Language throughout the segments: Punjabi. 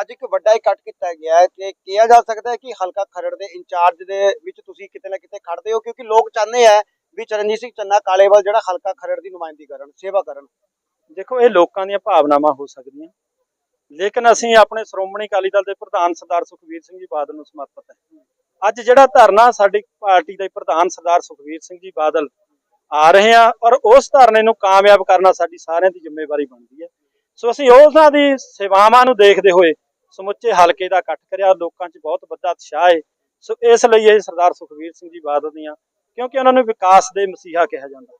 ਅੱਜ ਇੱਕ ਵੱਡਾ ਇਕੱਠ ਕੀਤਾ ਗਿਆ ਹੈ ਕਿ ਕਿਹਾ ਜਾ ਸਕਦਾ ਹੈ ਕਿ ਹਲਕਾ ਖਰੜ ਦੇ ਇੰਚਾਰਜ ਦੇ ਵਿੱਚ ਤੁਸੀਂ ਕਿਤੇ ਨਾ ਕਿਤੇ ਖੜਦੇ ਹੋ, ਕਿਉਂਕਿ ਲੋਕ ਚਾਹੁੰਦੇ ਆ ਵੀ ਚਰਨਜੀਤ ਸਿੰਘ ਚੰਨਾ ਕਾਲੇਵਾਲ ਜਿਹੜਾ ਹਲਕਾ ਖਰੜ ਦੀ ਨੁਮਾਇੰਦਗੀ ਕਰਨ, ਸੇਵਾ ਕਰਨ। ਦੇਖੋ, ਇਹ ਲੋਕਾਂ ਦੀਆਂ ਭਾਵਨਾਵਾਂ ਹੋ ਸਕਦੀਆਂ। ਲੇਕਿਨ ਅਸੀਂ ਆਪਣੇ ਸ਼੍ਰੋਮਣੀ ਅਕਾਲੀ ਦਲ ਦੇ ਪ੍ਰਧਾਨ ਸਰਦਾਰ ਸੁਖਬੀਰ ਸਿੰਘ ਜੀ ਬਾਦਲ ਨੂੰ ਸਮਰਪਿਤ ਹੈ। ਅੱਜ ਜਿਹੜਾ ਧਰਨਾ ਸਾਡੀ ਪਾਰਟੀ ਦੇ ਪ੍ਰਧਾਨ ਸਰਦਾਰ ਸੁਖਬੀਰ ਸਿੰਘ ਜੀ ਬਾਦਲ ਆ ਰਹੇ ਆ, ਔਰ ਉਸ ਧਰਨੇ ਨੂੰ ਕਾਮਯਾਬ ਕਰਨਾ ਸਾਡੀ ਸਾਰਿਆਂ ਦੀ ਜ਼ਿੰਮੇਵਾਰੀ ਬਣਦੀ ਹੈ। ਸੋ ਅਸੀਂ ਉਹਨਾਂ ਦੀ ਸੇਵਾਵਾਂ ਨੂੰ ਦੇਖਦੇ ਹੋਏ ਸਮੁੱਚੇ ਹਲਕੇ ਦਾ ਇਕੱਠ ਕਰਿਆ ਲੋਕਾਂ 'ਚ ਬਹੁਤ ਵੱਡਾ ਉਤਸ਼ਾਹ ਹੈ। ਸੋ ਇਸ ਲਈ ਇਹ ਸਰਦਾਰ ਸੁਖਬੀਰ ਸਿੰਘ ਜੀ ਬਾਦਲ ਦੀਆਂ ਕਿਉਂਕਿ ਉਹਨਾਂ ਨੂੰ ਵਿਕਾਸ ਦੇ ਮਸੀਹਾ ਕਿਹਾ ਜਾਂਦਾ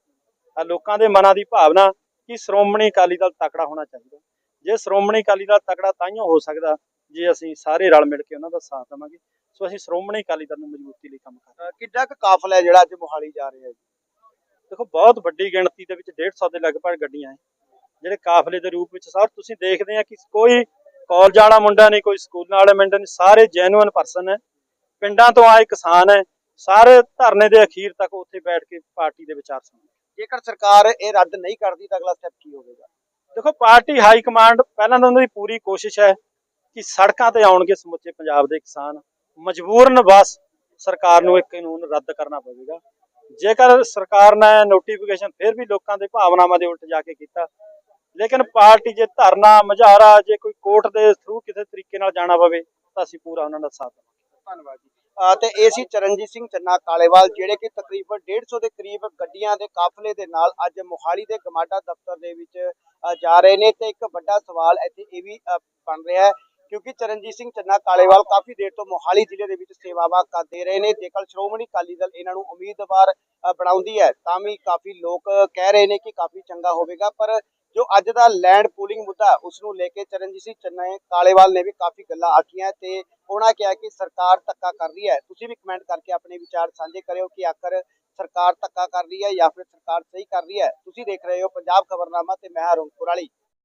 ਆ ਲੋਕਾਂ ਦੇ ਮਨਾਂ ਦੀ ਭਾਵਨਾ ਕਿ ਸ਼੍ਰੋਮਣੀ ਅਕਾਲੀ ਦਲ ਤਕੜਾ ਹੋਣਾ ਚਾਹੀਦਾ ਜੇ ਸ਼੍ਰੋਮਣੀ ਅਕਾਲੀ ਦਲ ਤਕੜਾ ਤਾਈਓ ਹੋ ਸਕਦਾ ਜੇ ਅਸੀਂ ਸਾਰੇ ਰਲ ਮਿਲ ਕੇ ਉਹਨਾਂ ਦਾ ਸਾਥ ਦੇਵਾਂਗੇ ਸੋ ਅਸੀਂ ਸ਼੍ਰੋਮਣੀ ਅਕਾਲੀ ਦਲ ਨੂੰ ਮਜ਼ਬੂਤੀ ਲਈ ਕੰਮ ਕਰ ਰਹੇ ਅਹ ਕਿੱਡਾ ਕੁ ਕਾਫਲਾ ਹੈ ਜਿਹੜਾ ਅੱਜ ਮੋਹਾਲੀ ਜਾ ਰਿਹਾ ਹਾਂ। ਦੇਖੋ ਬਹੁਤ ਵੱਡੀ ਗਿਣਤੀ ਦੇ ਵਿੱਚ 150 ਦੇ ਲਗਭਗ ਗੱਡੀਆਂ ਹੈ ਜਿਹੜੇ ਕਾਫਲੇ ਦੇ ਰੂਪ ਵਿੱਚ ਸਰ ਤੁਸੀਂ ਦੇਖਦੇ ਆ ਕਿ ਕੋਈ ਕਾਲਜ ਵਾਲਾ ਮੁੰਡਾ ਨਹੀਂ ਕੋਈ ਸਕੂਲਾਂ ਵਾਲੇ ਮੁੰਡਾ ਨਹੀਂ ਸਾਰੇ ਜੈਨੂਇਨ ਪਰਸਨ ਹੈ ਪਿੰਡਾਂ ਤੋਂ ਆਏ ਕਿਸਾਨ ਹੈ ਸਾਰੇ ਧਰਨੇ ਦੇ ਅਖੀਰ ਤੱਕ ਉੱਥੇ ਬੈਠ ਕੇ ਪਾਰਟੀ ਦੇ ਵਿਚਾਰ ਸੁਣਦੇ ਜੇਕਰ ਸਰਕਾਰ ਇਹ ਰੱਦ ਨਹੀਂ ਕਰਦੀ ਤਾਂ ਅਗਲਾ ਸਟੈਪ ਕੀ ਹੋਵੇਗਾ? ਦੇਖੋ ਪਾਰਟੀ ਹਾਈ ਕਮਾਂਡ ਪਹਿਲਾਂ ਤਾਂ ਉਹਨਾਂ ਦੀ ਪੂਰੀ ਕੋਸ਼ਿਸ਼ ਹੈ ਕਿ ਸੜਕਾਂ ਤੇ ਆਉਣਗੇ ਸਮੁੱਚੇ ਪੰਜਾਬ ਦੇ ਕਿਸਾਨ। ਮਜਬੂਰਨ ਬਸ ਸਰਕਾਰ ਨੂੰ ਇਹ ਕਾਨੂੰਨ ਰੱਦ ਕਰਨਾ ਪਵੇਗਾ। ਜੇਕਰ ਸਰਕਾਰ ਨੇ ਨੋਟੀਫਿਕੇਸ਼ਨ ਫਿਰ ਵੀ ਲੋਕਾਂ ਦੇ ਭਾਵਨਾਵਾਂ ਦੇ ਉਲਟ ਜਾ ਕੇ ਕੀਤਾ ਲੇਕਿਨ ਪਾਰਟੀ ਜੇ ਧਰਨਾ, ਮਝਾਰਾ, ਜੇ ਕੋਈ ਕੋਰਟ ਦੇ ਥਰੂ ਕਿਸੇ ਤਰੀਕੇ ਨਾਲ ਜਾਣਾ ਪਵੇ, ਤਾਂ ਅਸੀਂ ਪੂਰਾ ਉਹਨਾਂ ਦਾ ਸਾਥ ਦੇਵਾਂਗੇ। ਧੰਨਵਾਦ ਜੀ। ਅਹ ਤੇ ਇਹ ਸੀ ਚਰਨਜੀਤ ਸਿੰਘ ਚੰਨਾ ਕਾਲੇਵਾਲ, ਜਿਹੜੇ ਕਿ ਤਕਰੀਬਨ 150 ਦੇ ਕਰੀਬ ਗੱਡੀਆਂ ਦੇ ਕਾਫਲੇ ਦੇ ਨਾਲ ਅੱਜ ਮੋਹਾਲੀ ਦੇ ਗਮਾਡਾ ਦਫ਼ਤਰ ਦੇ ਵਿੱਚ ਅਹ ਜਾ ਰਹੇ ਨੇ। ਤੇ ਇੱਕ ਵੱਡਾ ਸਵਾਲ ਇੱਥੇ ਇਹ ਵੀ ਅਹ ਬਣ ਰਿਹਾ ਹੈ, ਕਿਉਂਕਿ ਚਰਨਜੀਤ ਸਿੰਘ ਚੰਨਾ ਕਾਲੇਵਾਲ ਕਾਫੀ ਦੇਰ ਤੋਂ ਮੋਹਾਲੀ ਜ਼ਿਲ੍ਹੇ ਦੇ ਵਿੱਚ ਸੇਵਾਵਾਂ ਕਰਦੇ ਰਹੇ ਨੇ। ਜੇਕਰ ਸ਼੍ਰੋਮਣੀ ਅਕਾਲੀ ਦਲ ਇਹਨਾਂ ਨੂੰ ਉਮੀਦਵਾਰ ਅਹ ਬਣਾਉਂਦੀ ਹੈ, ਤਾਂ ਵੀ ਕਾਫੀ ਲੋਕ ਕਹਿ ਰਹੇ ਨੇ ਕਿ ਕਾਫੀ ਚੰਗਾ ਹੋਵੇਗਾ। ਪਰ ਜੋ ਅੱਜ ਦਾ ਲੈਂਡ ਪੂਲਿੰਗ ਮੁੱਦਾ ਉਸ ਨੂੰ ਲੈ ਕੇ ਚਰਨਜੀਤ ਸਿੰਘ ਚੰਨਾ ਕਾਲੇਵਾਲ ਨੇ ਵੀ ਕਾਫੀ ਗੱਲਾਂ ਆਖੀਆਂ ਤੇ ਉਹਨਾਂ ਕਿਹਾ ਕਿ ਸਰਕਾਰ ਧੱਕਾ ਕਰ ਰਹੀ ਹੈ। ਤੁਸੀਂ ਵੀ ਕਮੈਂਟ ਕਰਕੇ ਆਪਣੇ ਵਿਚਾਰ ਸਾਂਝੇ ਕਰਿਓ ਕਿ ਆਖਰ ਸਰਕਾਰ ਧੱਕਾ ਕਰ ਰਹੀ ਹੈ ਜਾਂ ਫਿਰ ਸਰਕਾਰ ਸਹੀ ਕਰ ਰਹੀ ਹੈ। ਤੁਸੀਂ ਦੇਖ ਰਹੇ ਹੋ ਪੰਜਾਬ ਖਬਰਨਾਮਾ ਤੇ ਮੈਂ ਹਾਂ ਰੋਂਗ ਕੁਰਾਲੀ